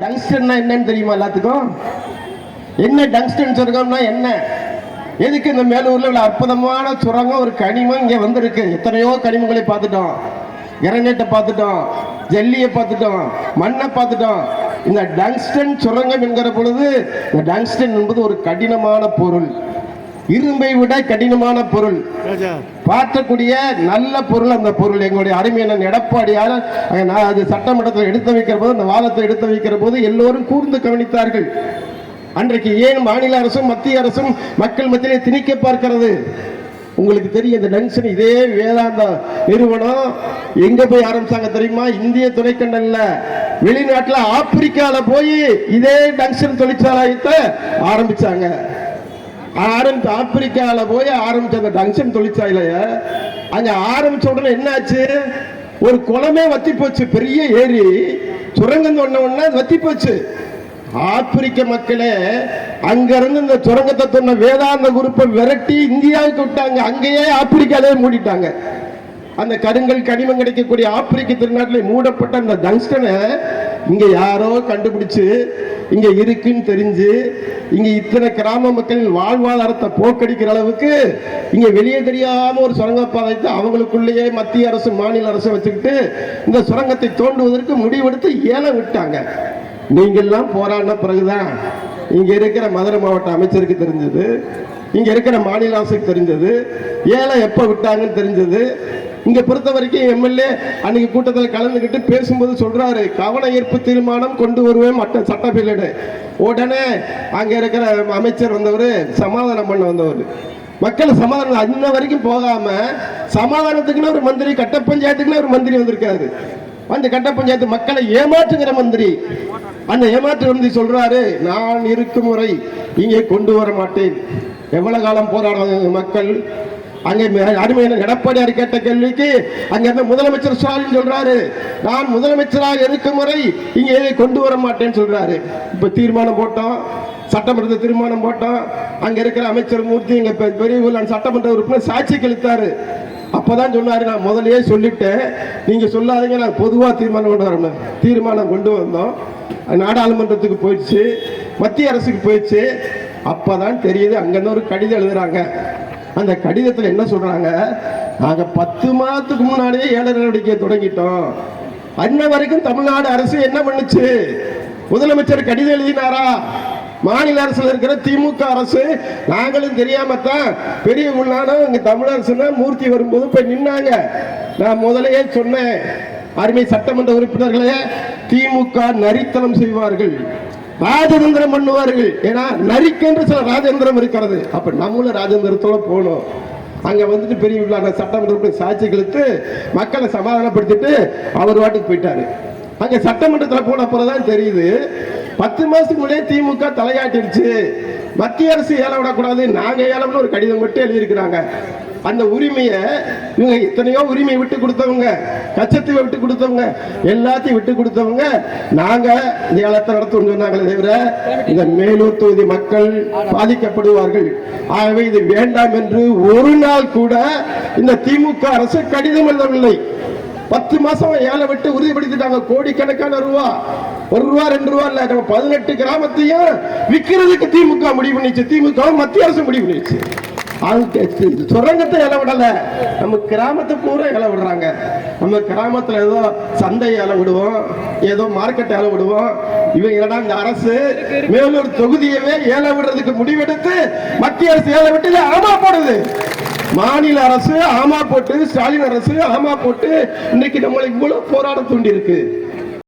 டங்ஸ்டன்னா என்னன்னு தெரியுமா எல்லாத்துக்கும்? என்ன டங்ஸ்டன் சுரங்கம்னா என்ன? எதுக்கு இந்த மேலூர்ல உள்ள அற்புதமான சுரங்கம் ஒரு கனிமம் இங்க வந்திருக்கு? எத்தனையோ கனிமங்களை பார்த்துட்டோம். இரநேட்டை பார்த்துட்டோம். ஜெல்லியை பார்த்துட்டோம். மண்ணை பார்த்துட்டோம். இந்த டங்ஸ்டன் சுரங்கம் என்கிற பொழுது இந்த டங்ஸ்டன் என்பது ஒரு கடினமான பொருள். இரும்பை விட கடினமான பொருள். பார்க்கக்கூடிய நல்ல பொருள் அந்த பொருள். எங்களுடைய அருமையான எடப்பாடியால் நான் அது சட்டமன்றத்தில் எடுத்து வைக்கிற போது அந்த வாதத்தை எடுத்து வைக்கிற போது எல்லோரும் கூர்ந்து கவனித்தார்கள். அன்றைக்கு ஏன் மாநில அரசும் மத்திய அரசும் மக்கள் மத்தியிலே திணிக்க பார்க்கிறது? உங்களுக்கு தெரியும் இந்த டங்ஷன் இதே வேதாந்த நிறுவனம். எங்க போய் ஆரம்பிச்சாங்க தெரியுமா? இந்திய துணைக்கண்டல்ல. வெளிநாட்டுல ஆப்பிரிக்கால போய் இதே டங்ஷன் தொழிற்சாலையத்தை ஆரம்பிச்சாங்க. ஆரம்பிச்ச ஆப்பிரிக்காவில் போய் ஆரம்பிச்ச அந்த டங்ஷன் தொழிற்சாலைய அங்கே ஆரம்பிச்ச உடனே என்னாச்சு? ஒரு குளமே வத்தி போச்சு பெரிய ஏரி. சுரங்கம் தோண்ட உடனே வத்தி போச்சு. ஆப்பிரிக்க மக்களே அங்கிருந்து இந்த சுரங்கத்தை சொன்ன வேதாந்த குரூப்பை விரட்டி இந்தியாவுக்கு விட்டாங்க அங்கேயே ஆப்பிரிக்காலே மூடிட்டாங்க. அந்த கருங்கல் கனிமம் கிடைக்கக்கூடிய ஆப்பிரிக்க திருநாட்டில் மூடப்பட்ட அந்த டங்ஸ்டனை இங்கே யாரோ கண்டுபிடிச்சு இங்கே இருக்குன்னு தெரிஞ்சு இங்கே இத்தனை கிராம மக்களின் வாழ்வாதாரத்தை போக்கடிக்கிற அளவுக்கு இங்கே வெளியே தெரியாம ஒரு சுரங்கப்பாதைத்து அவங்களுக்குள்ளேயே மத்திய அரசு மாநில அரசு வச்சுக்கிட்டு இந்த சுரங்கத்தை தோண்டுவதற்கு முடிவெடுத்து ஏலம் விட்டாங்க. நீங்கள்லாம் போராடின பிறகுதான் இங்கே இருக்கிற மதுரை மாவட்ட அமைச்சருக்கு தெரிஞ்சது இங்கே இருக்கிற மாநில அரசுக்கு தெரிஞ்சது ஏலம் எப்போ விட்டாங்கன்னு தெரிஞ்சது இங்க பொறுத்த வரைக்கும் எம்எல்ஏ அன்னைக்கு கூட்டத்தில் கலந்துக்கிட்டு பேசும்போது சொல்றாரு கவன ஈர்ப்பு தீர்மானம் கொண்டு வருவேன் மற்ற சட்டப்பில்லடு உடனே அங்க இருக்கிற அமைச்சர் வந்தவர் சமாதானம் பண்ண வந்தவர். மக்கள் சமாதானம் இன்ன வரைக்கும் போகாம சமாதானத்துக்குன்னு ஒரு மந்திரி கட்ட பஞ்சாயத்துக்குன்னு ஒரு மந்திரி வந்திருக்காரு. அந்த கட்ட பஞ்சாயத்து மக்களை ஏமாற்றுகிற மந்திரி. அந்த ஏமாற்று மந்திரி சொல்றாரு நான் இருக்கும் முறை இங்கே கொண்டு வர மாட்டேன். எவ்வளவு காலம் போராடுவாங்க மக்கள்? அங்கே அருமையான எடப்பாடியார் கேட்ட கேள்விக்கு அங்கிருந்து முதலமைச்சர் ஸ்டாலின் சொல்றாரு நான் முதலமைச்சராக இருக்கும் முறை இங்கே எதை கொண்டு வர மாட்டேன்னு சொல்றாரு. இப்ப தீர்மானம் போட்டோம் சட்டமன்ற தீர்மானம் போட்டோம். அங்க இருக்கிற அமைச்சர் மூர்த்தி இங்க பெ- பெரிய சட்டமன்ற உறுப்பினர் சாட்சி கழித்தாரு. அப்பதான் சொன்னாரு நான் முதல்லயே சொல்லிட்டேன். நீங்க சொல்லாதீங்க நான் பொதுவா தீர்மானம் கொண்டு வரணும் தீர்மானம் கொண்டு வந்தோம். நாடாளுமன்றத்துக்கு போயிடுச்சு மத்திய அரசுக்கு போயிடுச்சு. அப்பதான் தெரியுது அங்கிருந்து ஒரு கடிதம் எழுதுறாங்க. அந்த கடிதத்தில் என்ன சொல்றாங்க? நாங்க பத்து மாதத்துக்கு முன்னாடியே ஏழை நடவடிக்கை தொடங்கிட்டோம். அன்ன வரைக்கும் தமிழ்நாடு அரசு என்ன பண்ணுச்சு? முதலமைச்சர் கடிதம் எழுதினாரா? மாநில அரசுல இருக்கிற திமுக அரசு நாங்களும் தெரியாம தான் பெரிய உள்ளானம் இங்க தமிழரசுனா மூர்த்தி வரும்போது போய் நின்னாங்க. நான் முதலையே சொன்னேன். அருமை சட்டமன்ற உறுப்பினர்களே திமுக நரித்தனம் செய்வார்கள். ராஜதந்திரம் பண்ணுவார்கள். ஏன்னா நரிக்கென்று சில ராஜேந்திரம் இருக்கிறது. அப்ப நம்மளும் ராஜேந்திரத்தோட போகணும். அங்க வந்துட்டு பெரிய உள்ளான சட்டமன்ற சாட்சிகளுக்கு சாட்சி கழித்து மக்களை சமாதானப்படுத்திட்டு அவர் வாட்டுக்கு போயிட்டாரு. அங்க சட்டமன்றத்தில் போன அப்புறம் தான் தெரியுது. பத்து மாசத்துக்கு முன்னே திமுக தலையாட்டிருச்சு. மத்திய அரசு ஏல விடக்கூடாது நாங்கள் ஏலம்னு ஒரு கடிதம் மட்டும் எழுதியிருக்கிறாங்க. அந்த உரிமையை இவங்க எத்தனையோ உரிமையை விட்டு கொடுத்தவங்க கச்சத்தீவை விட்டு கொடுத்தவங்க எல்லாத்தையும் விட்டு கொடுத்தவங்க நாங்க இந்த ஏலத்தை நடத்துவோம் சொன்னாங்களே தவிர இந்த மேலூர் தொகுதி மக்கள் பாதிக்கப்படுவார்கள். ஆகவே இது வேண்டாம் என்று ஒரு நாள் கூட இந்த திமுக அரசு கடிதம் எழுதவில்லை. பத்து மாசம் ஏழை விட்டு உறுதிப்படுத்திட்டாங்க. கோடிக்கணக்கான ரூபா. ஒரு ரூபா ரெண்டு ரூபா இல்ல. நம்ம பதினெட்டு கிராமத்தையும் விற்கிறதுக்கு திமுக முடிவு பண்ணிச்சு. திமுக மத்திய அரசு முடிவு பண்ணிச்சு. சுரங்கத்தை இலை விடல. நம்ம கிராமத்தை பூரா இலை விடுறாங்க. நம்ம கிராமத்துல ஏதோ சந்தை இலை விடுவோம். ஏதோ மார்க்கெட் இலை விடுவோம். இவங்க என்னடா இந்த அரசு? மேலூர் தொகுதியவே ஏல விடுறதுக்கு முடிவெடுத்து மத்திய அரசு ஏழை விட்டு ஆமா போடுது. மாநில அரசு ஆமா போட்டு ஸ்டாலின் அரசு ஆமா போட்டு இன்னைக்கு நம்மளை இவ்வளவு போராட தூண்டி இருக்கு